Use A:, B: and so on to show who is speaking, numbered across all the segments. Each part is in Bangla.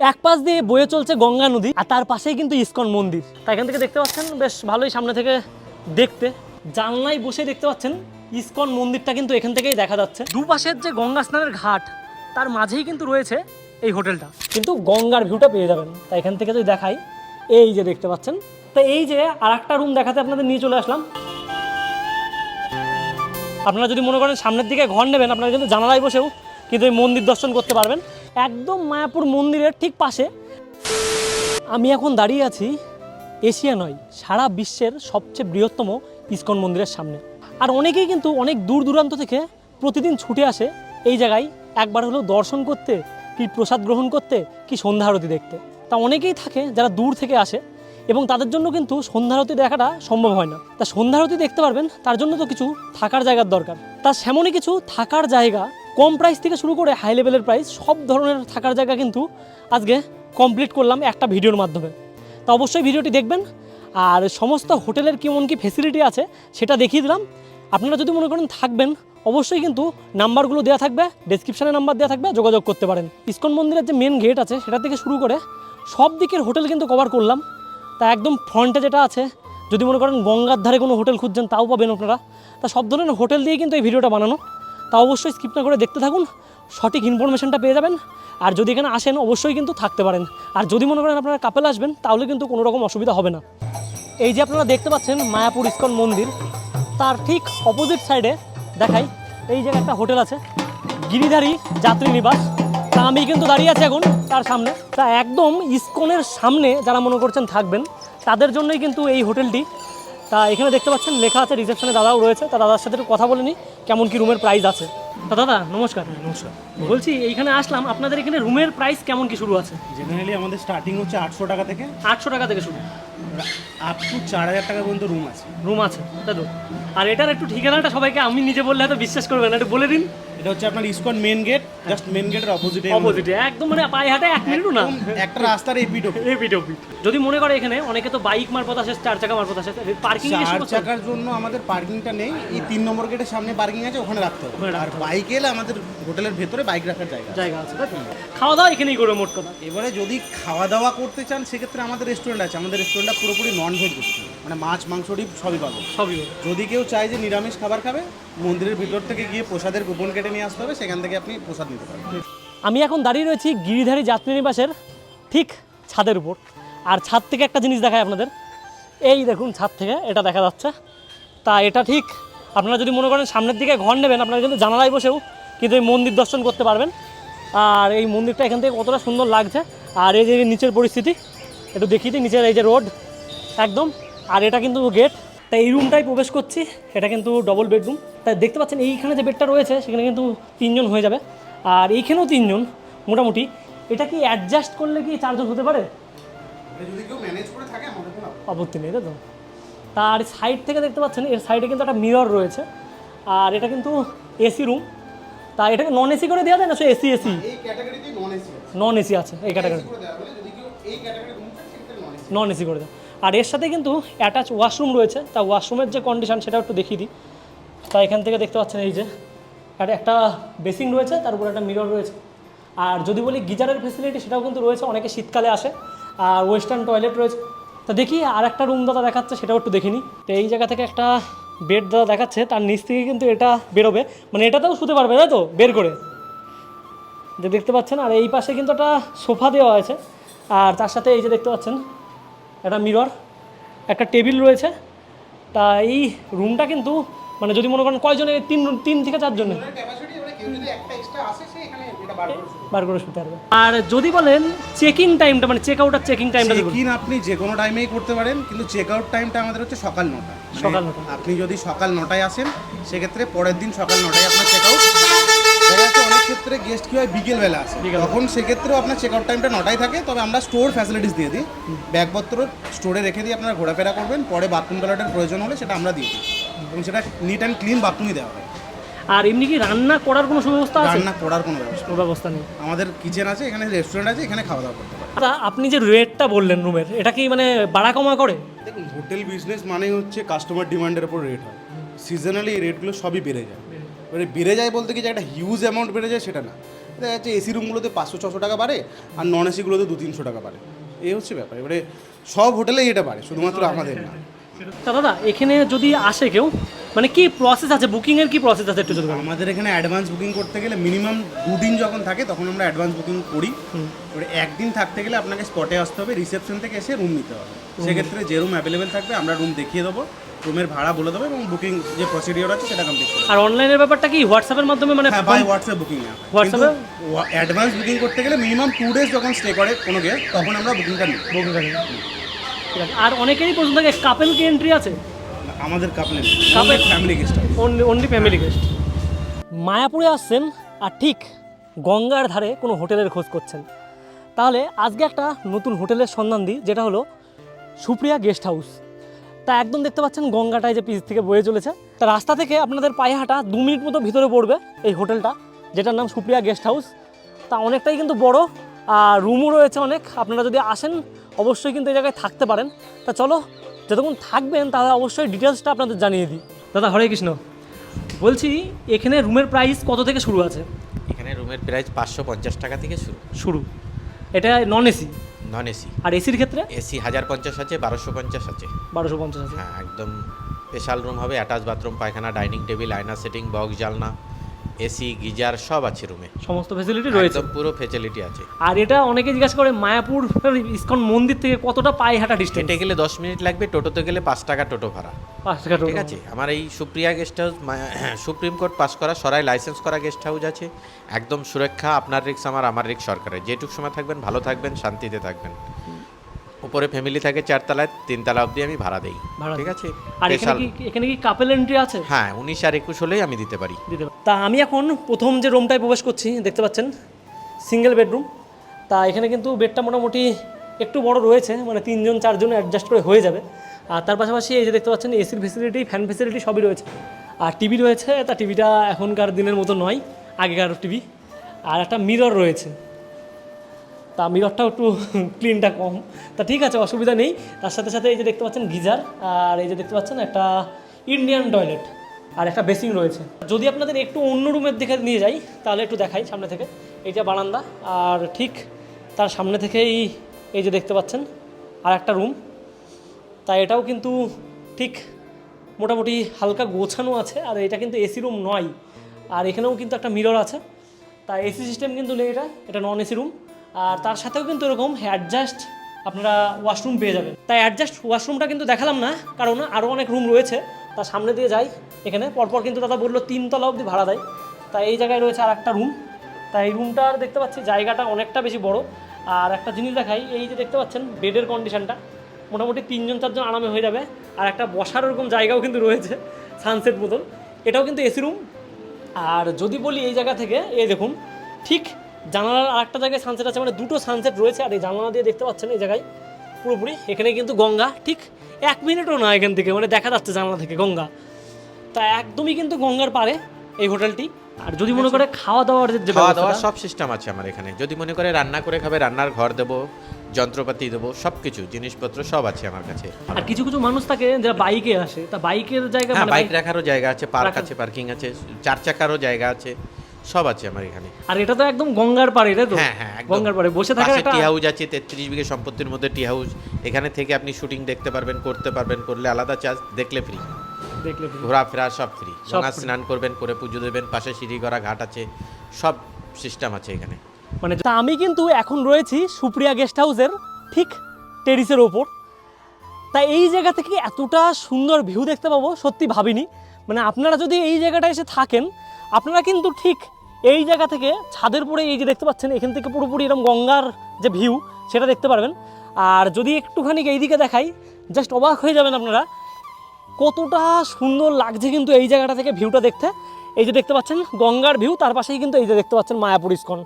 A: এক পাশ দিয়ে বয়ে চলছে গঙ্গা নদী, আর তার পাশেই কিন্তু ইস্কন মন্দির। তা এখান থেকে দেখতে পাচ্ছেন, বেশ ভালোই সামনে থেকে দেখতে। জানলায় বসে দেখতে পাচ্ছেন, ইস্কন মন্দিরটা কিন্তু এখান থেকেই দেখা যাচ্ছে। দুপাশের যে গঙ্গা স্নানের ঘাট, তার মাঝেই কিন্তু রয়েছে এই হোটেলটা। কিন্তু গঙ্গার ভিউটা পেয়ে যাবেন। তাই এখান থেকে যদি দেখাই, এই যে দেখতে পাচ্ছেন, তো এই যে আর একটা রুম দেখাতে আপনাদের নিয়ে চলে আসলাম। আপনারা যদি মনে করেন সামনের দিকে ঘর নেবেন, আপনারা কিন্তু জানালায় বসেও কিন্তু এই মন্দির দর্শন করতে পারবেন। একদম মায়াপুর মন্দিরের ঠিক পাশে। আমি এখন দাঁড়িয়ে আছি এশিয়া নয়, সারা বিশ্বের সবচেয়ে বৃহত্তম ইস্কন মন্দিরের সামনে। আর অনেকেই কিন্তু অনেক দূর দূরান্ত থেকে প্রতিদিন ছুটে আসে এই জায়গায় একবার হলেও দর্শন করতে, কি প্রসাদ গ্রহণ করতে, কি সন্ধ্যা আরতি দেখতে। তা অনেকেই থাকে যারা দূর থেকে আসে এবং তাদের জন্য কিন্তু সন্ধ্যারতি দেখাটা সম্ভব হয় না। তা সন্ধ্যারতি দেখতে পারবেন, তার জন্য তো কিছু থাকার জায়গার দরকার। তা সেমনই কিছু থাকার জায়গা কম প্রাইস থেকে শুরু করে হাই লেভেলের প্রাইস সব ধরনের থাকার জায়গা কিন্তু আজকে কমপ্লিট করলাম একটা ভিডিওর মাধ্যমে। তা অবশ্যই ভিডিওটি দেখবেন, আর সমস্ত হোটেলের কেমন কি ফেসিলিটি আছে, সেটা দেখিয়ে দিলাম। আপনারা যদি মনে করেন থাকবেন, অবশ্যই কিন্তু নাম্বারগুলো দেওয়া থাকবে ডেসক্রিপশানে নাম্বার দেওয়া থাকবে, যোগাযোগ করতে পারেন। ইস্কন মন্দিরের যে মেন গেট আছে, সেটা থেকে শুরু করে সব দিকের হোটেল কিন্তু কভার করলাম। তা একদম ফ্রন্টে যেটা আছে, যদি মনে করেন গঙ্গার ধারে কোনো হোটেল খুঁজছেন, তাও পাবেন আপনারা। তা সব ধরনের হোটেল দিয়ে কিন্তু এই ভিডিওটা বানানো। তা অবশ্যই স্কিপ না করে দেখতে থাকুন, সঠিক ইনফরমেশনটা পেয়ে যাবেন। আর যদি এখানে আসেন, অবশ্যই কিন্তু থাকতে পারেন। আর যদি মনে করেন আপনারা কাপেল আসবেন, তাহলে কিন্তু কোনো রকম অসুবিধা হবে না। এই যে আপনারা দেখতে পাচ্ছেন মায়াপুর ইস্কন মন্দির, তার ঠিক অপোজিট সাইডে দেখাই, এই জায়গায় একটা হোটেল আছে, গিরিধারী যাত্রী নিবাস। তা আমি কিন্তু দাঁড়িয়ে আছি এখন তার সামনে। তা একদম ইস্কনের সামনে যারা মনে করছেন থাকবেন, তাদের জন্যই কিন্তু এই হোটেলটি। তা এখানে দেখতে পাচ্ছেন লেখা আছে রিসেপশনে দাদাও রয়েছে। তা দাদার সাথে একটু কথা বলে নিই কেমন কি রুমের প্রাইস আছে। তা দাদা নমস্কার। নমস্কার। বলছি এইখানে আসলাম আপনাদের এখানে রুমের প্রাইস কেমন কি শুরু আছে?
B: জেনারেলি আমাদের স্টার্টিং হচ্ছে আটশো টাকা থেকে।
A: আটশো টাকা থেকে শুরু।
B: আপ টু চার হাজার টাকা পর্যন্ত রুম আছে।
A: রুম আছে তো? আর এটার একটু ঠিকানাটা সবাইকে আমি নিজে বললে হয়তো বিশ্বাস করবেন একটু বলে দিন।
B: এটা হচ্ছে আপনার ISKCON main gate just main গেটের অপোজিটে
A: অপোজিটে একদম মানে পায়ে হাঁটে এক মিনিটও না।
B: একটা রাস্তার এপিট
A: এপিট ওপিট যদি মনে করে এখানে অনেকে তো বাইক মারফত আসে চার চাকা মারফত আসে পার্কিং এর
B: চার চাকার জন্য আমাদের পার্কিংটা নেই এই তিন নম্বর গেটের সামনে পার্কিং আছে ওখানে রাখতে হবে। আর বাইক এলে আমাদের হোটেলের ভেতরে বাইক রাখার জায়গা
A: জায়গা আছে খাওয়া দাওয়া এখানেই করে মোট কথা।
B: এবারে যদি খাওয়া দাওয়া করতে চান সেক্ষেত্রে আমাদের রেস্টুরেন্ট আছে। আমাদের রেস্টুরেন্টটা পুরোপুরি নন ভেজ মানে মাছ মাংস ডিপ সবই পাবো।
A: সবই হবে।
B: যদি কেউ চায় যে নিরামিষ খাবার খাবে মন্দিরের ভিতর থেকে গিয়ে প্রসাদের কুপন কেটে নিয়ে আসতে হবে, সেখান থেকে আপনি প্রসাদ নিতে পারবেন।
A: আমি এখন দাঁড়িয়ে রয়েছি গিরিধারী যাত্রী নিবাসের ঠিক ছাদের উপর। আর ছাদ থেকে একটা জিনিস দেখায় আপনাদের। এই দেখুন ছাদ থেকে এটা দেখা যাচ্ছে। তা এটা ঠিক, আপনারা যদি মনে করেন সামনের দিকে ঘর নেবেন, আপনারা কিন্তু জানালায় বসেও কিন্তু এই মন্দির দর্শন করতে পারবেন। আর এই মন্দিরটা এখান থেকে কতটা সুন্দর লাগছে। আর এই যে নিচের পরিস্থিতি, একটু দেখিয়ে দিই, নিচের এই যে রোড, একদম। আর এটা কিন্তু গেট তাই এই রুমটাই প্রবেশ করছি। এটা কিন্তু ডবল বেডরুম তাই দেখতে পাচ্ছেন এইখানে যে বেডটা রয়েছে সেখানে কিন্তু তিনজন হয়ে যাবে। আর এইখানেও তিনজন মোটামুটি। এটা কি অ্যাডজাস্ট করলে কি চারজন হতে পারে? আপত্তি নেই তাই তো? তার সাইড থেকে দেখতে পাচ্ছেন এর সাইডে কিন্তু একটা মিরর রয়েছে। আর এটা কিন্তু এসি রুম তা এটাকে নন এসি করে দেওয়া যায় না সে এসি এসি
B: নন এসি আছে।
A: এই ক্যাটাগরি
B: নন এসি
A: করে দেয় আর এর সাথে কিন্তু অ্যাটাচ ওয়াশরুম রয়েছে। তা ওয়াশরুমের যে কন্ডিশন সেটাও একটু দেখিয়ে দিই। তা এখান থেকে দেখতে পাচ্ছেন এই যে, আর একটা বেসিন রয়েছে, তার উপরে একটা মিরর রয়েছে। আর যদি বলি গিজারের ফেসিলিটি সেটাও কিন্তু রয়েছে, অনেকে শীতকালে আসে। আর ওয়েস্টার্ন টয়লেট রয়েছে। তো দেখি আর একটা রুম দাদা দেখাচ্ছে, সেটাও একটু দেখিনি। তো এই জায়গা থেকে একটা বেড দাদা দেখাচ্ছে, তার নিচ থেকে কিন্তু এটা বেরোবে। মানে এটাতেও শুতে পারবে, তাই তো? বের করে। যে দেখতে পাচ্ছেন, আর এই পাশে কিন্তু একটা সোফা দেওয়া আছে। আর তার সাথে এই যে দেখতে পাচ্ছেন একটা মিরর একটা টেবিল রয়েছে। তা এই রুমটা কিন্তু মানে যদি মনে করেন কয়জনে তিন তিন থেকে চারজনে?
B: এটা বার করে শুতে
A: পারবে। আর যদি বলেন চেকিং টাইমটা মানে চেক আউট আর চেকিং টাইমটা
B: চেক আপনি যে কোনো টাইমেই করতে পারেন কিন্তু চেক আউট টাইমটা আমাদের হচ্ছে সকাল নটা। মানে
A: সকাল নটা।
B: আপনি যদি সকাল নটায় আসেন সেক্ষেত্রে পরের দিন সকাল নটায় আপনার চেক আউট দেখা যাচ্ছে অনেক ক্ষেত্রে গেস্ট কি হয় বিকেলবেলা আসে। তখন সেক্ষেত্রেও আপনার চেক আউট টাইমটা নটায় থাকে তবে আমরা স্টোর ফ্যাসিলিটিস দিয়ে দিই। ব্যাগপত্র স্টোরে রেখে দিয়ে আপনারা ঘোরাফেরা করবেন পরে বাথরুম টয়লেটের প্রয়োজন হলে সেটা আমরা দিয়ে দিই। এবং সেটা নিট অ্যান্ড ক্লিন বাথরুমই দেওয়া হয়।
A: আর এমনি কি রান্না করার কোনো সুব্যবস্থা আছে?
B: রান্না করার কোনো ব্যবস্থা
A: ব্যবস্থা নেই।
B: আমাদের কিচেন আছে এখানে রেস্টুরেন্ট আছে এখানে খাওয়া দাওয়া করতে পারেন
A: দাদা আপনি যে রেটটা বললেন রুমের এটা কি মানে বাড়া কমা করে?
B: দেখুন হোটেল বিজনেস মানেই হচ্ছে কাস্টমার ডিমান্ডের উপর রেট হয়। সিজনালি এই রেটগুলো সবই বেড়ে যায়। এবারে বেড়ে যায় বলতে কি যে একটা হিউজ অ্যামাউন্ট বেড়ে যায় সেটা না। দেখা যাচ্ছে এসি রুমগুলোতে পাঁচশো ছশো টাকা বাড়ে আর নন এসিগুলোতে দু তিনশো টাকা বাড়ে। এই হচ্ছে ব্যাপার। এবারে সব হোটেলেই এটা বাড়ে শুধুমাত্র আমাদের না।
A: তা দাদা এখানে যদি আসে কেউ মানে কি প্রসেস আছে? বুকিংয়ের কি প্রসেস আছে একটু যদি
B: আমাদের এখানে অ্যাডভান্স বুকিং করতে গেলে মিনিমাম দুদিন যখন থাকে তখন আমরা অ্যাডভান্স বুকিং করি। এবারে একদিন থাকতে গেলে আপনাকে স্পটে আসতে হবে রিসেপশন থেকে এসে রুম নিতে হবে। সেক্ষেত্রে যে রুম অ্যাভেলেবেল থাকবে আমরা রুম দেখিয়ে দেবো। রুমের ভাড়া বলে দেবো এবং বুকিং যে প্রসিডিওর আছে সেটা কমপ্লিট করে দেবো।
A: আর অনলাইনের ব্যাপারটা কি হোয়াটসঅ্যাপের মাধ্যমে মানে
B: হ্যাঁ বাই হোয়াটসঅ্যাপ বুকিং
A: WhatsApp এ?
B: অ্যাডভান্স বুকিং করতে গেলে মিনিমাম টু ডেজ যখন স্টে করে কোনো গেস্ট তখন আমরা বুকিংটা নিই।
A: বুকিং করে নেবেন। ঠিক আছে। আর অনেকেরই প্রশ্ন থাকে কাপেল কি এন্ট্রি আছে?
B: আমাদের কাপলে
A: Couple?
B: Family guest
A: only only family guest মায়াপুরে আসছেন আর ঠিক গঙ্গার ধারে কোনো হোটেলের খোঁজ করছেন। তাহলে আজকে একটা নতুন হোটেলের সন্ধান দিই যেটা হলো সুপ্রিয়া গেস্ট হাউস। তা একদম দেখতে পাচ্ছেন গঙ্গাটায় যে পিচ থেকে বয়ে চলেছে। তা রাস্তা থেকে আপনাদের পায়ে হাঁটা দু মিনিট মতো ভিতরে পড়বে এই হোটেলটা যেটার নাম সুপ্রিয়া গেস্ট হাউস। তা অনেকটাই কিন্তু বড় আর রুমও রয়েছে অনেক। আপনারা যদি আসেন অবশ্যই কিন্তু এই জায়গায় থাকতে পারেন। তা চলো যতক্ষণ থাকবেন তাহলে অবশ্যই ডিটেলসটা আপনাদের জানিয়ে দিই। দাদা হরে কৃষ্ণ। বলছি এখানে রুমের প্রাইস কত থেকে শুরু আছে?
C: এখানে রুমের প্রাইস পাঁচশো পঞ্চাশ টাকা থেকে শুরু।
A: শুরু। এটা নন এসি
C: নন এসি।
A: আর এসির ক্ষেত্রে?
C: এসি হাজার পঞ্চাশ আছে বারোশো পঞ্চাশ আছে।
A: বারোশো পঞ্চাশ আছে।
C: হ্যাঁ একদম স্পেশাল রুম হবে অ্যাটাচ বাথরুম পায়খানা ডাইনিং টেবিল আয়না সেটিং বক্স জালনা এসি গিজার সব আছে রুমে
A: সমস্ত ফেসিলিটি রয়েছে।
C: পুরো ফেসিলিটি আছে।
A: আর এটা অনেকে জিজ্ঞাসা করে মায়াপুর ইসকন মন্দির থেকে কতটা পায়ে হাঁটা ডিস্টেন্স
C: হেঁটে গেলে দশ মিনিট লাগবে টোটোতে গেলে পাঁচ টাকা টোটো ভাড়া।
A: পাঁচ টাকা
C: ঠিক আছে? আমার এই Supriya guest house Supreme Court pass করা সরাই লাইসেন্স করা গেস্ট হাউস আছে। একদম সুরক্ষা আপনার রিক্স আমার আমার রিক্স সরকারের। যেটুক সময় থাকবেন ভালো থাকবেন শান্তিতে থাকবেন। উপরে ফ্যামিলি থাকে চারতলায় তিনতলা অবধি আমি ভাড়া দেই। ঠিক আছে?
A: আর এখানে কি এখানে কি কাপেল এন্ট্রি আছে?
C: হ্যাঁ উনিশ আর একুশ হলেই আমি দিতে পারি।
A: দিতে পারি। তা আমি এখন প্রথম যে রুমটায় প্রবেশ করছি দেখতে পাচ্ছেন সিঙ্গেল বেডরুম তা এখানে কিন্তু বেডটা মোটামুটি একটু বড় রয়েছে মানে তিনজন চারজন অ্যাডজাস্ট করে হয়ে যাবে। আর তার পাশাপাশি এই যে দেখতে পাচ্ছেন এসির ফেসিলিটি ফ্যান ফেসিলিটি সবই রয়েছে। আর টিভি রয়েছে তা টিভিটা এখনকার দিনের মতো নয় আগেকার টিভি আর একটা মিরর রয়েছে। তা মিররটাও একটু ক্লিনটা কম। তা ঠিক আছে, অসুবিধা নেই। তার সাথে সাথে এই যে দেখতে পাচ্ছেন গিজার, আর এই যে দেখতে পাচ্ছেন একটা ইন্ডিয়ান টয়লেট আর একটা বেসিং রয়েছে। যদি আপনাদের একটু অন্য রুমের দিকে নিয়ে যাই, তাহলে একটু দেখাই সামনে থেকে। এইটা বারান্দা, আর ঠিক তার সামনে থেকেই এই যে দেখতে পাচ্ছেন আর একটা রুম তা এটাও কিন্তু ঠিক মোটামুটি হালকা গোছানো আছে, আর এটা কিন্তু এসি রুম নয়। আর এখানেও কিন্তু একটা মিরর আছে। তা এসি সিস্টেম কিন্তু নেই এটা এটা নন এসি রুম আর তার সাথেও কিন্তু এরকম অ্যাডজাস্ট আপনারা ওয়াশরুম পেয়ে যাবেন। তাই অ্যাডজাস্ট ওয়াশরুমটা কিন্তু দেখালাম না, কারণ আরও অনেক রুম রয়েছে। তার সামনে দিয়ে যাই, এখানে। পরপর কিন্তু দাদা বলল তিনতলা অবধি ভাড়া দেয়। তাই এই জায়গায় রয়েছে আর একটা রুম তাই এই রুমটার দেখতে পাচ্ছি জায়গাটা অনেকটা বেশি বড়। আর একটা জিনিস দেখাই, এই যে দেখতে পাচ্ছেন বেডের কন্ডিশনটা মোটামুটি তিনজন চারজন আরামে হয়ে যাবে। আর একটা বসার ওরকম জায়গাও কিন্তু রয়েছে সানসেট মতন। এটাও কিন্তু এসি রুম আর যদি বলি এই জায়গা থেকে, এই দেখুন, ঠিক জানালার আরেকটা জায়গায় সানসেট আছে মানে দুটো সানসেট রয়েছে আর এই জানালা দিয়ে দেখতে পাচ্ছেন এই জায়গায় পুরোপুরি। এখানে কিন্তু গঙ্গা ঠিক এক মিনিটও না এখান থেকে মানে দেখা যাচ্ছে জানলা থেকে গঙ্গা। তা একদমই কিন্তু গঙ্গার পারে এই হোটেলটি। আর যদি মনে করে খাওয়া দাওয়ার যে
C: খাওয়া দাওয়ার সব সিস্টেম আছে আমার এখানে। যদি মনে করে রান্না করে খাবে রান্নার ঘর দেবো যন্ত্রপাতি দেবো সব কিছু জিনিসপত্র সব আছে আমার কাছে।
A: আর কিছু কিছু মানুষ থাকে যারা বাইকে আসে তা বাইকের জায়গা
C: হ্যাঁ
A: মানে
C: বাইক রাখারও জায়গা আছে পার্ক আছে পার্কিং আছে চার চাকারও জায়গা আছে। সব আছে আমার এখানে।
A: আর এটা তো একদম গঙ্গার পাড়ে তাই তো?
C: হ্যাঁ হ্যাঁ
A: গঙ্গার পাড়ে। বসে থাকার একটা
C: টি হাউস আছে তেত্রিশ বিঘে সম্পত্তির মধ্যে টি হাউস এখানে থেকে আপনি শুটিং দেখতে পারবেন করতে পারবেন করলে আলাদা চার্জ দেখলে ফ্রি
A: দেখলে।
C: ঘোরাফেরা সব ফ্রি গঙ্গা স্নান করবেন করে পুজো দেবেন পাশে সিঁড়িগড়া ঘাট আছে সব সিস্টেম আছে এখানে।
A: মানে আমি কিন্তু এখন রয়েছি সুপ্রিয়া গেস্ট হাউসের ঠিক টেরিসের ওপর। তা এই জায়গা থেকে এতটা সুন্দর ভিউ দেখতে পাবো সত্যি ভাবিনি। মানে আপনারা যদি এই জায়গাটা এসে থাকেন আপনারা কিন্তু ঠিক এই জায়গা থেকে ছাদের পরে এই যে দেখতে পাচ্ছেন, এখান থেকে পুরোপুরি এরকম গঙ্গার যে ভিউ, সেটা দেখতে পারবেন। আর যদি একটুখানি এইদিকে দেখাই জাস্ট অবাক হয়ে যাবেন আপনারা, কতটা সুন্দর লাগছে কিন্তু এই জায়গাটা থেকে ভিউটা দেখতে। এই যে দেখতে পাচ্ছেন, গঙ্গার ভিউ, তার পাশেই কিন্তু এই যে দেখতে পাচ্ছেন মায়াপুর ইস্কন।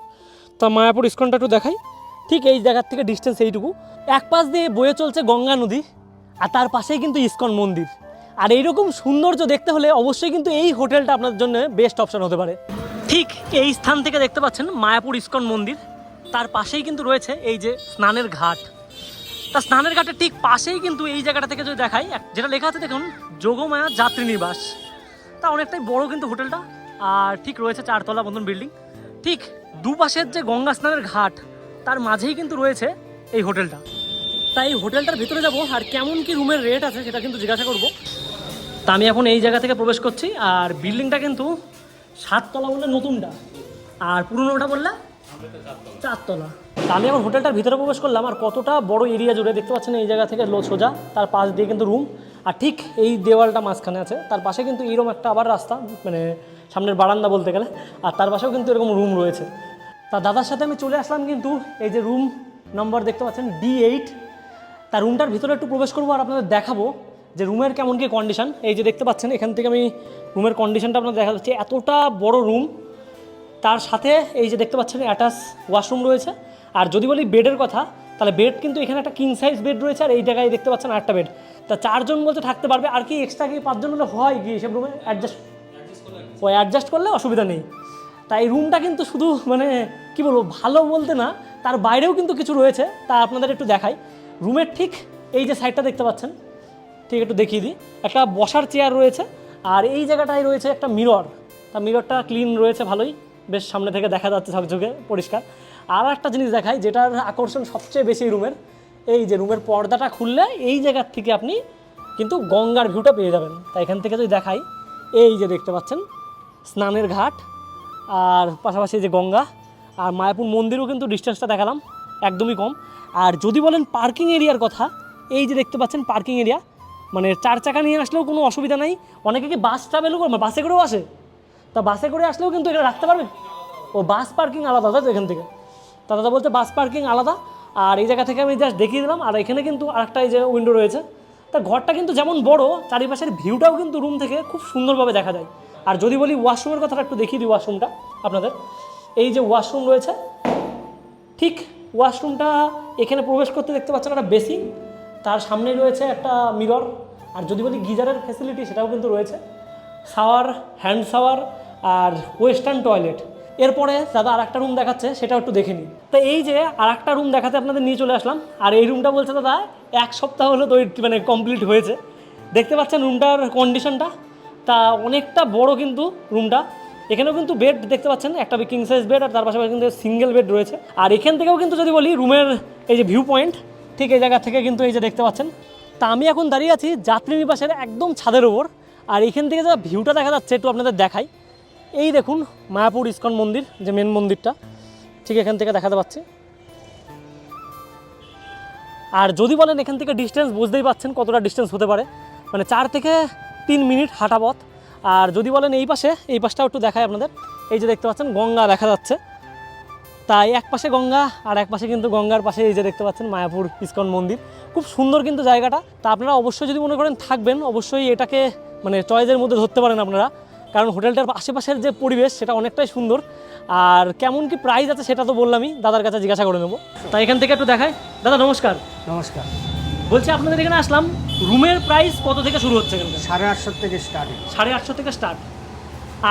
A: তা মায়াপুর ইস্কনটা একটু দেখাই। ঠিক এই জায়গার থেকে ডিস্টেন্স এইটুকু। এক পাশ দিয়ে বয়ে চলছে গঙ্গা নদী, আর তার পাশেই কিন্তু ইস্কন মন্দির। আর এইরকম সৌন্দর্য দেখতে হলে অবশ্যই কিন্তু এই হোটেলটা আপনার জন্য বেস্ট অপশন হতে পারে। ঠিক এই স্থান থেকে দেখতে পাচ্ছেন মায়াপুর ইস্কন মন্দির। তার পাশেই কিন্তু রয়েছে এই যে স্নানের ঘাট। তা স্নানের ঘাটের ঠিক পাশেই কিন্তু এই জায়গাটা থেকে যদি দেখাই যেটা লেখা আছে দেখুন, যোগমায়া যাত্রী নিবাস। তা অনেকটাই বড় কিন্তু হোটেলটা, আর ঠিক রয়েছে চারতলা মতন বিল্ডিং। ঠিক দুপাশের যে গঙ্গা স্নানের ঘাট, তার মাঝেই কিন্তু রয়েছে এই হোটেলটা। তাই এই হোটেলটার ভিতরে যাব, আর কেমন কি রুমের রেট আছে সেটা কিন্তু জিজ্ঞাসা করব। তা আমি এখন এই জায়গা থেকে প্রবেশ করছি, আর বিল্ডিংটা কিন্তু সাততলা বললে নতুনটা। আর পুরনোটা বললে চারতলা। আমি এখন হোটেলটার ভিতরে প্রবেশ করলাম, আর কতটা বড় এরিয়া জুড়ে দেখতে পাচ্ছেন এই জায়গা থেকে লো সোজা, তার পাশ দিয়ে কিন্তু রুম, আর ঠিক এই দেওয়ালটা মাঝখানে আছে, তার পাশে কিন্তু এইরকম একটা আবার রাস্তা মানে সামনের বারান্দা বলতে গেলে, আর তার পাশেও কিন্তু এরকম রুম রয়েছে। তা দাদার সাথে আমি চলে আসলাম কিন্তু এই যে রুম নম্বর দেখতে পাচ্ছেন ডি এইট তার রুমটার ভিতরে একটু প্রবেশ করব আর আপনাদের দেখাবো। যে রুমের কেমন কি কন্ডিশন এই যে দেখতে পাচ্ছেন, এখান থেকে আমি রুমের কন্ডিশনটা আপনার দেখা যাচ্ছে। এতটা বড় রুম তার সাথে এই যে দেখতে পাচ্ছেন অ্যাটাচ ওয়াশরুম রয়েছে। আর যদি বলি বেডের কথা, তাহলে বেড কিন্তু এখানে একটা কিং সাইজ বেড রয়েছে, আর এই জায়গায় দেখতে পাচ্ছেন আরেকটা বেড তা চারজন বলতে থাকতে পারবে, আর কি এক্সট্রা কি পাঁচজন হলে হয় কি এসব রুমে অ্যাডজাস্ট ও অ্যাডজাস্ট করলে অসুবিধা নেই। তা এই রুমটা কিন্তু শুধু মানে কি বলব, ভালো বলতে না, তার বাইরেও কিন্তু কিছু রয়েছে, তা আপনাদের একটু দেখাই। রুমের ঠিক এই যে সাইডটা দেখতে পাচ্ছেন ঠিক একটু দেখিয়ে দিই। একটা বসার চেয়ার রয়েছে, আর এই জায়গাটায় রয়েছে একটা মিরর তা মিররটা ক্লিন রয়েছে ভালোই, বেশ সামনে থেকে দেখা যাচ্ছে ঝকঝকে, পরিষ্কার। আর একটা জিনিস দেখাই, যেটার আকর্ষণ সবচেয়ে বেশি রুমের, এই যে রুমের পর্দাটা খুললে এই জায়গার থেকে আপনি কিন্তু গঙ্গার ভিউটা পেয়ে যাবেন। তাই এখান থেকে যদি দেখাই, এই যে দেখতে পাচ্ছেন, স্নানের ঘাট, আর পাশাপাশি যে গঙ্গা, আর মায়াপুর মন্দিরও কিন্তু ডিস্টেন্সটা দেখালাম, একদমই কম। আর যদি বলেন পার্কিং এরিয়ার কথা, এই যে দেখতে পাচ্ছেন পার্কিং এরিয়া মানে চার চাকা নিয়ে আসলেও কোনো অসুবিধা নাই। অনেকে কি বাস ট্রাভেলও করে বাসে করেও আসে। তা বাসে করে আসলেও কিন্তু এখানে রাখতে পারবে? ও বাস পার্কিং আলাদা তো এখান থেকে। তা দাদা বলতে বাস পার্কিং আলাদা। আর এই জায়গা থেকে আমি জাস্ট দেখিয়ে দিলাম। আর এখানে কিন্তু আরেকটা এই যে উইন্ডো রয়েছে। তা ঘরটা কিন্তু যেমন বড়, চারিপাশের ভিউটাও কিন্তু রুম থেকে খুব সুন্দরভাবে দেখা যায়। আর যদি বলি ওয়াশরুমের কথাটা একটু দেখিয়ে দিই ওয়াশরুমটা আপনাদের। এই যে ওয়াশরুম রয়েছে, ঠিক ওয়াশরুমটা এখানে প্রবেশ করতে দেখতে পাচ্ছেন একটা বেসিন। তার সামনে রয়েছে একটা মিরর, আর যদি বলি গিজারের ফেসিলিটি সেটাও কিন্তু রয়েছে। শাওয়ার হ্যান্ড শাওয়ার আর ওয়েস্টার্ন টয়লেট এরপরে দাদা আর একটা রুম দেখাচ্ছে, সেটাও একটু দেখে নিই। তো এই যে আর একটা রুম দেখাতে আপনাদের নিয়ে চলে আসলাম, আর এই রুমটা বলছে দাদা, এক সপ্তাহ হলো তৈরি মানে কমপ্লিট হয়েছে। দেখতে পাচ্ছেন রুমটার কন্ডিশনটা তা অনেকটা বড় কিন্তু রুমটা এখানেও কিন্তু বেড দেখতে পাচ্ছেন, একটা কিং সাইজ বেড আর তার পাশাপাশি কিন্তু সিঙ্গেল বেড রয়েছে। আর এখান থেকেও কিন্তু যদি বলি রুমের এই যে ভিউ পয়েন্ট ঠিক এই জায়গা থেকে কিন্তু এই যে দেখতে পাচ্ছেন, তা আমি এখন দাঁড়িয়ে আছি যাত্রী নিবাসের একদম ছাদের ওপর আর এখান থেকে যা ভিউটা দেখা যাচ্ছে, একটু আপনাদের দেখাই। এই দেখুন, মায়াপুর ইস্কন মন্দির, যে মেন মন্দিরটা, ঠিক এখান থেকে দেখাতে পাচ্ছি। আর যদি বলেন এখান থেকে ডিস্টেন্স বুঝতেই পাচ্ছেন কতটা ডিস্টেন্স হতে পারে। মানে চার থেকে তিন মিনিট হাঁটা পথ। আর যদি বলেন এই পাশে, এই পাশটাও একটু দেখায় আপনাদের। এই যে দেখতে পাচ্ছেন, গঙ্গা দেখা যাচ্ছে। তাই এক পাশে গঙ্গা আর এক পাশে কিন্তু গঙ্গার পাশে এই যে দেখতে পাচ্ছেন মায়াপুর ইস্কন মন্দির। খুব সুন্দর কিন্তু জায়গাটা। তা আপনারা অবশ্যই যদি মনে করেন থাকবেন অবশ্যই এটাকে মানে চয়েসের মধ্যে ধরতে পারেন আপনারা। কারণ হোটেলটার আশেপাশের যে পরিবেশ সেটা অনেকটাই সুন্দর। আর কেমন কি প্রাইস আছে সেটা তো বললামই দাদার কাছে জিজ্ঞাসা করে নেব। তাই এখান থেকে একটু দেখায় দাদা নমস্কার।
D: নমস্কার।
A: বলছি আপনাদের এখানে আসলাম রুমের প্রাইস কত থেকে শুরু হচ্ছে
D: সাড়ে আটশো থেকে স্টার্ট
A: সাড়ে আটশো থেকে স্টার্ট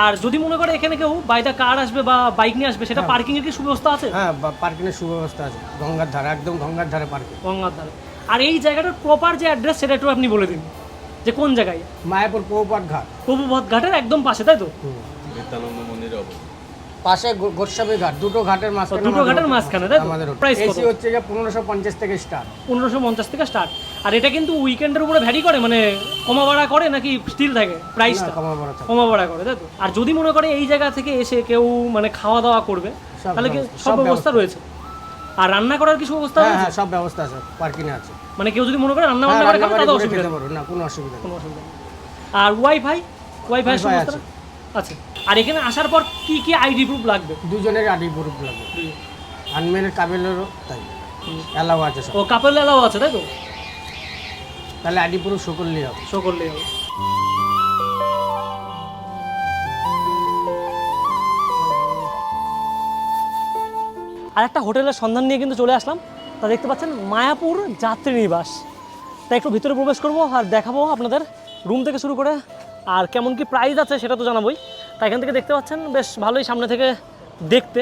A: আর যদি মনে করে এখানে কেউ বাই দ্য কার আসবে বা বাইক নিয়ে আসবে সেটা পার্কিং এর কি সুব্যবস্থা আছে?
D: হ্যাঁ পার্কিংয়ের সুব্যবস্থা আছে গঙ্গার ধারে একদম গঙ্গার ধারে পার্কিং
A: গঙ্গার ধারে। আর এই জায়গাটার প্রপার যে অ্যাড্রেস সেটা একটু আপনি বলে দিন যে কোন জায়গায়?
D: মায়াপুর পৌপাট ঘাট।
A: প্রভুপথ ঘাটের একদম পাশে তাই তো?
D: পাশে গো- গোস্বামী ঘাট দুটো ঘাটের মাঝখানে
A: দুটো ঘাটের মাঝখানে তাই তো?
D: আমাদের
A: প্রাইস কত?
D: এসি হচ্ছে যে পনেরোশো পঞ্চাশ থেকে স্টার্ট
A: পনেরোশো পঞ্চাশ থেকে স্টার্ট আর এটা কিন্তু উইকেন্ডের উপরে ভ্যারি করে মানে কমা বাড়া করে নাকি স্টিল থাকে প্রাইসটা
D: কমা বড় থাকে।
A: কমা বাড়া করে তাই তো? আর যদি মনে করে এই জায়গা থেকে এসে কেউ মানে খাওয়া দাওয়া করবে তাহলে কি সব ব্যবস্থা রয়েছে? আর রান্না করার কিছু ব্যবস্থা
D: হ্যাঁ
A: রয়েছে?
D: হ্যাঁ সব ব্যবস্থা আছে পার্কিংয়ে আছে।
A: মানে কেউ যদি মনে করে রান্না
D: হ্যাঁ
A: বান্না করে
D: রান্না
A: খাবে
D: করে
A: অসুবিধা
D: পারো না কোনো অসুবিধা
A: কোনো অসুবিধা আর ওয়াইফাই ওয়াইফাই
D: Wi-Fi আছে।
A: আছে। আর এখানে আসার পর কি কি আইডি প্রুফ লাগবে?
D: দুজনের আইডি প্রুফ লাগবে। আনমেনের কাবেলেরও তাই। অ্যালাও আছে
A: ও কাপেল এলাও আছে তাই তো?
D: তাহলে আডি পুরো শো করলেই হবে।
A: শো করলেই হবে। আর একটা হোটেলের সন্ধান নিয়ে কিন্তু চলে আসলাম। তা দেখতে পাচ্ছেন মায়াপুর যাত্রী নিবাস। তাই একটু ভিতরে প্রবেশ করব আর দেখাবো আপনাদের রুম থেকে শুরু করে আর কেমন কি প্রাইস আছে সেটা তো জানাবোই। তা এখান থেকে দেখতে পাচ্ছেন বেশ ভালোই সামনে থেকে দেখতে।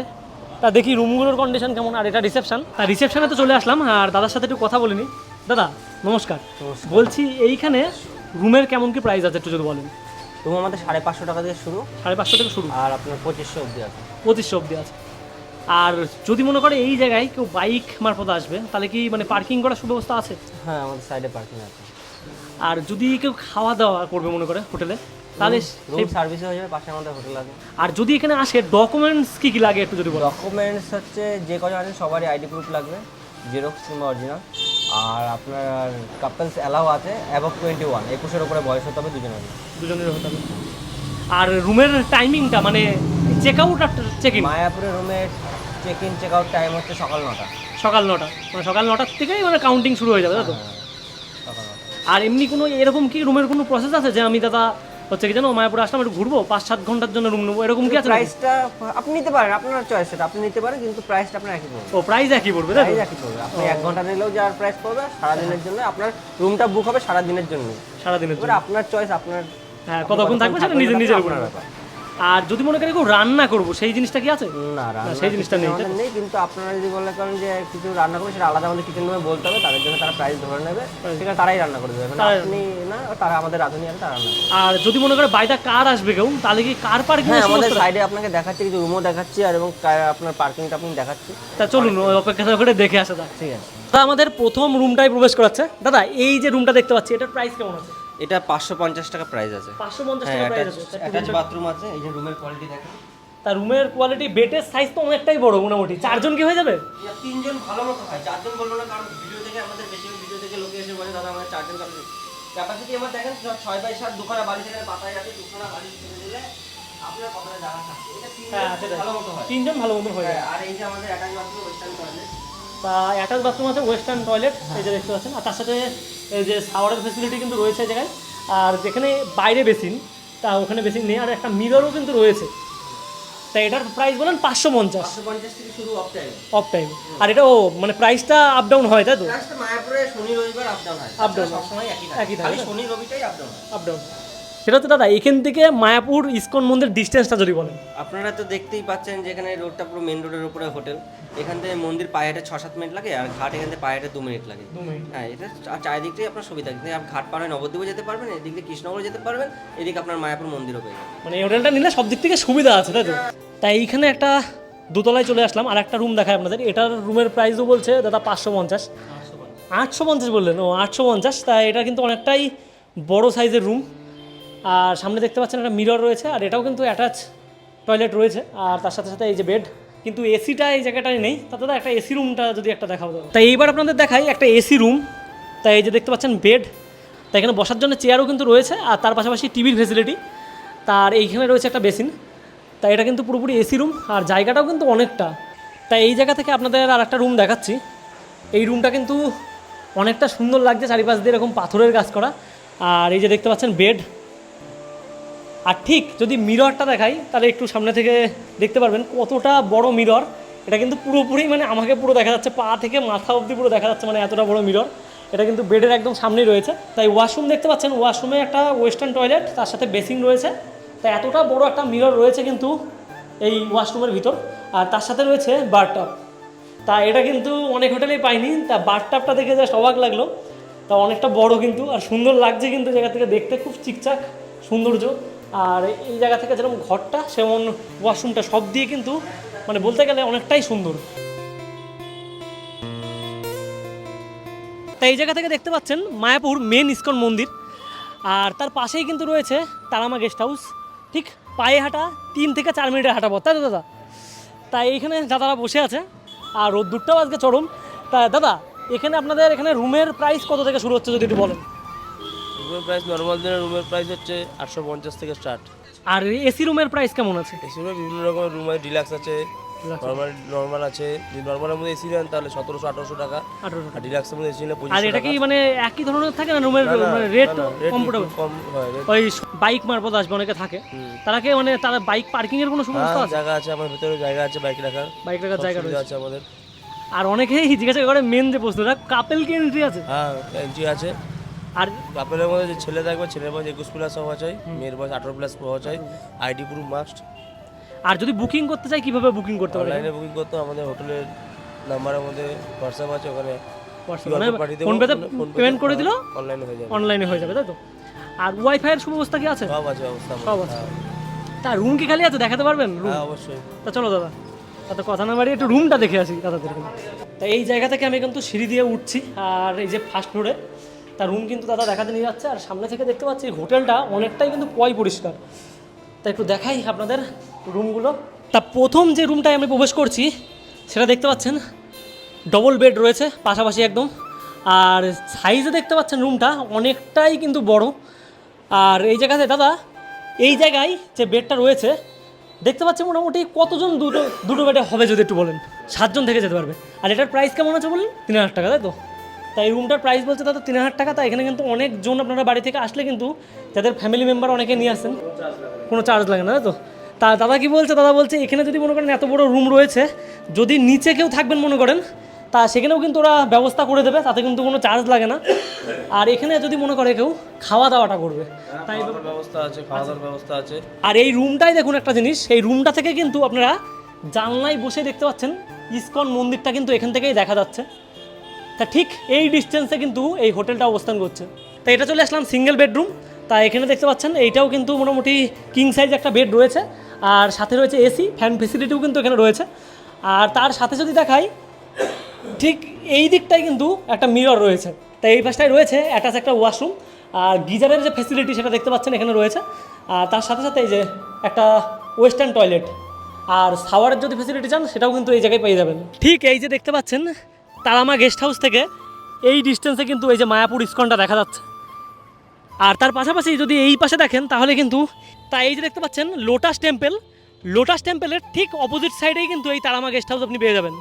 A: তা দেখি রুমগুলোর কন্ডিশন কেমন আর এটা রিসেপশন তা রিসেপশনে তো চলে আসলাম আর দাদার সাথে একটু কথা বলিনি দাদা নমস্কার। বলছি এইখানে রুমের কেমন কি প্রাইস আছে একটু যদি বলেন?
E: রুম আমাদের সাড়ে পাঁচশো টাকা থেকে শুরু।
A: সাড়ে পাঁচশো থেকে শুরু।
E: আর আপনার পঁচিশশো অবধি আছে।
A: পঁচিশশো অবধি আছে। আর যদি মনে করে এই জায়গায় কেউ বাইক মারফত আসবে তাহলে কি মানে পার্কিং করার সুব্যবস্থা আছে?
E: হ্যাঁ আমাদের সাইডে পার্কিং আছে।
A: আর যদি কেউ খাওয়া দাওয়া করবে মনে করে হোটেলে তাহলে
E: রুম
A: সেই-
E: সার্ভিস হয়ে যাবে পাশে আমাদের হোটেল আছে।
A: আর যদি এখানে আসে ডকুমেন্টস কি কি লাগে একটু যদি বলো
E: ডকুমেন্টস হচ্ছে যে কজন আছেন সবারই আইডি প্রুফ লাগবে। জেরক্স কিংবা অরিজিনাল আর আপনার কাপলস অ্যালাও আছে অ্যাবভ টোয়েন্টি ওয়ান একুশের উপরে বয়স হতে হবে দুজনের
A: দুজনের হতে হবে। আর রুমের টাইমিংটা মানে চেক আউট আর চেক ইন
E: মায়াপুরের রুমের check in check out time হচ্ছে সকাল নটা।
A: সকাল নটা। মানে সকাল নটার থেকেই মানে কাউন্টিং শুরু হয়ে যাবে তাই তো?
E: হ্যাঁ, সকাল
A: আর এমনি কোনো এরকম কি রুমের কোনো প্রসেস আছে যে আমি দাদা হচ্ছে কি জানো মায়াপুরে আসলাম একটু ঘুরবো পাঁচ সাত ঘণ্টার জন্য রুম নেব। এরকম কি আছে
E: প্রাইসটা আপনি নিতে পারেন আপনার চয়েস সেটা আপনি নিতে পারেন কিন্তু প্রাইসটা আপনার একই পড়বে।
A: ও প্রাইস একই পড়বে তাই
E: একই পড়বে আপনি এক ঘণ্টা নিলেও যার প্রাইস পড়বে সারাদিনের জন্য আপনার রুমটা বুক হবে সারাদিনের জন্য।
A: সারাদিনের জন্য।
E: আপনার চয়েস আপনার
A: হ্যাঁ কতক্ষণ থাকবে সেটা নিজের নিজের উপর
E: ব্যাপার।
A: আর যদি মনে করি কেউ রান্না করব সেই জিনিসটা কি আছে?
E: না
A: সেই জিনিসটা নেই,
E: নেই কিন্তু আপনারা যদি মনে করেন যে কিছু রান্না করবে সেটা আলাদা আমাদের কিচেন রুমে বলতে হবে তাদের জন্য তারা প্রাইস ধরে নেবে সেটা তারাই রান্না করে দেবে। মানে আপনি না তারা আমাদের রাঁধুনি আছে তারা রান্না
A: আর যদি মনে করে বাইদা কার আসবে কেউ তাহলে কি কার পার্কিং
E: হ্যাঁ আমাদের সাইডে আপনাকে দেখাচ্ছি কিছু রুমও দেখাচ্ছি আর এবং আপনার পার্কিংটা আপনি দেখাচ্ছি।
A: তা চলুন অপেক্ষা করে দেখে আসা যাক।
E: ঠিক আছে।
A: দাদা আমাদের প্রথম রুমটাই প্রবেশ করাচ্ছে। দাদা এই যে রুমটা দেখতে পাচ্ছি এটার প্রাইস কেমন আছে?
E: এটা পাঁচশো পঞ্চাশ টাকা প্রাইস আছে।
A: পাঁচশো পঞ্চাশ
E: হ্যাঁ
A: টাকা প্রাইস আছে।
E: অ্যাটাচ বাথরুম আছে এই যে রুমের কোয়ালিটি দেখেন।
A: তা রুমের কোয়ালিটি বেডের সাইজ তো অনেকটাই বড় মোটামুটি। চারজন কি হয়ে যাবে?
E: তিনজন ভালো মতো হয়। চারজন বলব না কারণ ভিডিও দেখে আমাদের বেশি ভিডিও দেখে লোকে এসে বলে দাদা আমাদের চারজন ক্যাপাসিটি আমার দেখেন ছয় বাই সাত দুখানা বাড়ি সেখানে পাতায় আছে দুখানা বাড়ি ছেড়ে দিলে আপনার কতটা জায়গা থাকবে। এটা
A: হ্যাঁ
E: তিনজন ভালো মতো হয়।
A: তিনজন ভালো মতন হয়ে
E: হ্যাঁ, আর এই যে আমাদের অ্যাটাচ বাথরুম ওয়েস্টার্ন টয়লেট
A: তা অ্যাটাচ বাথরুম আছে ওয়েস্টার্ন টয়লেট এই যে দেখতে পাচ্ছেন। আর তার সাথে এই যে শাওয়ারের ফেসিলিটি কিন্তু রয়েছে জায়গায় আর যেখানে বাইরে বেসিন তা ওখানে বেসিন নেই। আর একটা মিররও কিন্তু রয়েছে। তা এটার প্রাইস বলেন পাঁচশো পঞ্চাশ।
E: থেকে শুরু অফ টাইম
A: অফ টাইম আর এটা ও মানে প্রাইসটা আপ ডাউন হয় তাই তো?
E: মায়াপুরে শনি রবিবার আপ ডাউন হয়।
A: Down হয়।
E: সবসময় একই থাকে? শনি রবিটাই আপ ডাউন
A: আপ ডাউন সেটা হচ্ছে দাদা এখান থেকে মায়াপুর ইস্কন মন্দির ডিস্টেন্সটা যদি বলেন।
E: আপনারা তো দেখতেই পাচ্ছেন যে এখানে রোডটা পুরো মেন রোডের উপরে হোটেল এখান থেকে মন্দির পায়ে হেঁটে ছ সাত মিনিট লাগে আর ঘাট এখান থেকে পায়ে হেঁটে দু মিনিট লাগে। হ্যাঁ এটা চারিদিকটাই আপনার সুবিধা। কিন্তু আপনি ঘাট হয়ে নবদ্বীপে যেতে পারবেন এদিক দিয়ে কৃষ্ণনগর যেতে পারবেন এদিকে আপনার মায়াপুর মন্দিরও পেয়ে যাবেন।
A: মানে এই হোটেলটা নিলে সব দিক থেকে সুবিধা আছে তাই তো? তাই এইখানে একটা দোতলায় চলে আসলাম আর একটা রুম দেখায় আপনাদের। এটার রুমের প্রাইসও বলছে দাদা পাঁচশো পঞ্চাশ। আটশো পঞ্চাশ বললেন ও আটশো পঞ্চাশ। তাই এটা কিন্তু অনেকটাই বড় সাইজের রুম আর সামনে দেখতে পাচ্ছেন একটা মিরর রয়েছে, আর এটাও কিন্তু অ্যাটাচ টয়লেট রয়েছে, আর তার সাথে সাথে এই যে বেড কিন্তু এসিটা এই জায়গাটায় নেই। তা দাদা, একটা এসি রুমটা যদি একটা দেখাবো। তাই এইবার আপনাদের দেখাই একটা এসি রুম তাই এই যে দেখতে পাচ্ছেন বেড তাই এখানে বসার জন্য চেয়ারও কিন্তু রয়েছে, আর তার পাশাপাশি টিভির ফেসিলিটি তার এইখানে রয়েছে একটা বেসিন তাই এটা কিন্তু পুরোপুরি এসি রুম আর জায়গাটাও কিন্তু অনেকটা। তাই এই জায়গা থেকে আপনাদের আর একটা রুম দেখাচ্ছি। এই রুমটা কিন্তু অনেকটা সুন্দর লাগছে, চারিপাশ দিয়ে এরকম পাথরের কাজ করা। আর এই যে দেখতে পাচ্ছেন বেড আর ঠিক যদি মিররটা দেখাই, তাহলে একটু সামনে থেকে দেখতে পারবেন কতটা বড় মিরর এটা কিন্তু পুরোপুরি মানে আমাকে পুরো দেখা যাচ্ছে, পা থেকে মাথা অবধি পুরো দেখা যাচ্ছে মানে এতটা বড় মিরর এটা কিন্তু বেডের একদম সামনেই রয়েছে। তাই ওয়াশরুম দেখতে পাচ্ছেন ওয়াশরুমে একটা ওয়েস্টার্ন টয়লেট তার সাথে বেসিন রয়েছে। তাই এতটা বড় একটা মিরর রয়েছে কিন্তু এই ওয়াশরুমের ভিতর। আর তার সাথে রয়েছে বারটাপ তা এটা কিন্তু অনেক হোটেলেই পাইনি, তা বারটাপটা দেখে জাস্ট অবাক লাগল। তা অনেকটা বড় কিন্তু, আর সুন্দর লাগছে কিন্তু জায়গা থেকে দেখতে, খুব চিকচাক সৌন্দর্য। আর এই জায়গা থেকে যেরকম ঘরটা, সেমন ওয়াশরুমটা সব দিয়ে কিন্তু মানে বলতে গেলে অনেকটাই সুন্দর। তাই এই জায়গা থেকে দেখতে পাচ্ছেন মায়াপুর মেন ইস্কন মন্দির। আর তার পাশেই কিন্তু রয়েছে তারামা গেস্ট হাউস ঠিক পায়ে হাঁটা তিন থেকে চার মিনিটের হাঁটা পথ। তাই তো দাদা? তাই এইখানে দাদারা বসে আছে। আর রোদ্দুরটাও আজকে চরম। তা দাদা, এখানে আপনাদের এখানে রুমের প্রাইস কত থেকে শুরু হচ্ছে যদি একটু বলেন?
F: রুমের প্রাইস নর্মাল দিনের রুমের প্রাইস হচ্ছে আটশো পঞ্চাশ থেকে স্টার্ট
A: আর এসি রুমের প্রাইস কেমন আছে?
F: এসি রুমে বিভিন্ন রকমের রুম আছে ডিলাক্স আছে নর্মাল নর্মাল আছে। যদি নর্মালের মধ্যে এসি নেন তাহলে সতেরোশো আঠারোশো টাকা। আর ডিলাক্সের মধ্যে এসি নিলে
A: আর এটা কি মানে একই ধরনের থাকে না রুমের রেট কমফোর্টেবল
F: কম
A: ওই বাইক মারফত আসবে অনেকে থাকে। তারা কি মানে তারা বাইক পার্কিং এর কোনো সুব্যবস্থা
F: হ্যাঁ
A: আছে?
F: জায়গা আছে আমার ভেতরে জায়গা আছে বাইক রাখার।
A: বাইক রাখার জায়গা
F: আছে আমাদের।
A: আর অনেকেই জিজ্ঞাসা করে মেন যে প্রশ্নটা কাপেল কি এন্ট্রি আছে?
F: হ্যাঁ এন্ট্রি আছে।
A: আর
F: কাপেলের মধ্যে যে ছেলে থাকবে ছেলের বয়স একুশ প্লাস হওয়া চাই মেয়ের বয়স আঠারো প্লাস হওয়া চাই আইডি প্রুফ মাস্ট
A: আর যদি বুকিং করতে চাই কীভাবে বুকিং করতে পারে
F: অনলাইনে বুকিং করতে আমাদের হোটেলের নাম্বারের মধ্যে হোয়াটসঅ্যাপ আছে ওখানে
A: মানে ফোন পেতে পেমেন্ট করে দিল?
F: অনলাইনে হয়ে যাবে।
A: অনলাইনে হয়ে যাবে তাই তো? আর ওয়াইফাই এর সুব্যবস্থা কি আছে?
F: সব আছে আমাদের।
A: সব আছে।
F: হ্যাঁ।
A: তা রুম কি খালি আছে? দেখাতে পারবেন রুম
F: হ্যাঁ অবশ্যই।
A: তা চলো দাদা তাতে কথা না বাড়ি একটু রুমটা দেখে আসি দাদাদের তা এই জায়গা থেকে আমি কিন্তু সিঁড়ি দিয়ে উঠছি আর এই যে ফার্স্ট ফ্লোরে তার রুম কিন্তু দাদা দেখাতে নিয়ে যাচ্ছে, আর সামনে থেকে দেখতে পাচ্ছি হোটেলটা অনেকটাই কিন্তু পয় পরিষ্কার। তা একটু দেখাই আপনাদের রুমগুলো তা প্রথম যে রুমটায় আমি প্রবেশ করছি, সেটা দেখতে পাচ্ছেন ডবল বেড রয়েছে, পাশাপাশি একদম। আর সাইজে দেখতে পাচ্ছেন রুমটা অনেকটাই কিন্তু বড়। আর এই জায়গাতে দাদা, এই জায়গায় যে বেডটা রয়েছে, দেখতে পাচ্ছি মোটামুটি কতজন দুটো দুটো বেডে হবে যদি একটু বলেন? সাতজন থেকে যেতে পারবে। আর এটার প্রাইস কেমন আছে বললেন তিন হাজার টাকা, তাই তো? তাই এই রুমটার প্রাইস বলছে দাদা তিন হাজার টাকা তাই এখানে কিন্তু অনেকজন আপনারা বাড়ি থেকে আসলে কিন্তু যাদের ফ্যামিলি মেম্বার অনেকে নিয়ে আসেন। কোনো চার্জ লাগে না তাই তো? তা দাদা কি বলছে? দাদা বলছে এখানে যদি মনে করেন এত বড় রুম রয়েছে যদি নিচে কেউ থাকবেন মনে করেন তা সেখানেও কিন্তু ওরা ব্যবস্থা করে দেবে তাতে কিন্তু কোনো চার্জ লাগে না। আর এখানে যদি মনে করে কেউ খাওয়া দাওয়াটা করবে। তাই
F: ব্যবস্থা আছে খাওয়া দাওয়ার ব্যবস্থা আছে।
A: আর এই রুমটাই দেখুন একটা জিনিস এই রুমটা থেকে কিন্তু আপনারা জানলায় বসে দেখতে পাচ্ছেন ইসকন মন্দিরটা কিন্তু এখান থেকেই দেখা যাচ্ছে। তা ঠিক এই ডিস্টেন্সে কিন্তু এই হোটেলটা অবস্থান করছে। তা এটা চলে আসলাম সিঙ্গেল বেডরুম তা এখানে দেখতে পাচ্ছেন, এইটাও কিন্তু মোটামুটি কিং সাইজ একটা বেড রয়েছে। আর সাথে রয়েছে এসি ফ্যান ফেসিলিটিও কিন্তু এখানে রয়েছে। আর তার সাথে যদি দেখাই, ঠিক এই দিকটায় কিন্তু একটা মিরর রয়েছে। তাই এই পাশটায় রয়েছে অ্যাটাচ একটা ওয়াশরুম আর গিজারের যে ফেসিলিটি সেটা দেখতে পাচ্ছেন এখানে রয়েছে। আর তার সাথে সাথে এই যে একটা ওয়েস্টার্ন টয়লেট আর শাওয়ারের যদি ফেসিলিটি চান, সেটাও কিন্তু এই জায়গায় পেয়ে যাবেন। ঠিক এই যে দেখতে পাচ্ছেন তারামা গেস্ট হাউস থেকে এই ডিস্টেন্সে কিন্তু এই যে মায়াপুর ইস্কনটা দেখা যাচ্ছে। আর তার পাশাপাশি যদি এই পাশে দেখেন, তাহলে কিন্তু তা এই যে দেখতে পাচ্ছেন লোটাস টেম্পেল লোটাস টেম্পেলের ঠিক অপোজিট সাইডেই কিন্তু এই তারামা গেস্ট হাউস আপনি পেয়ে যাবেন।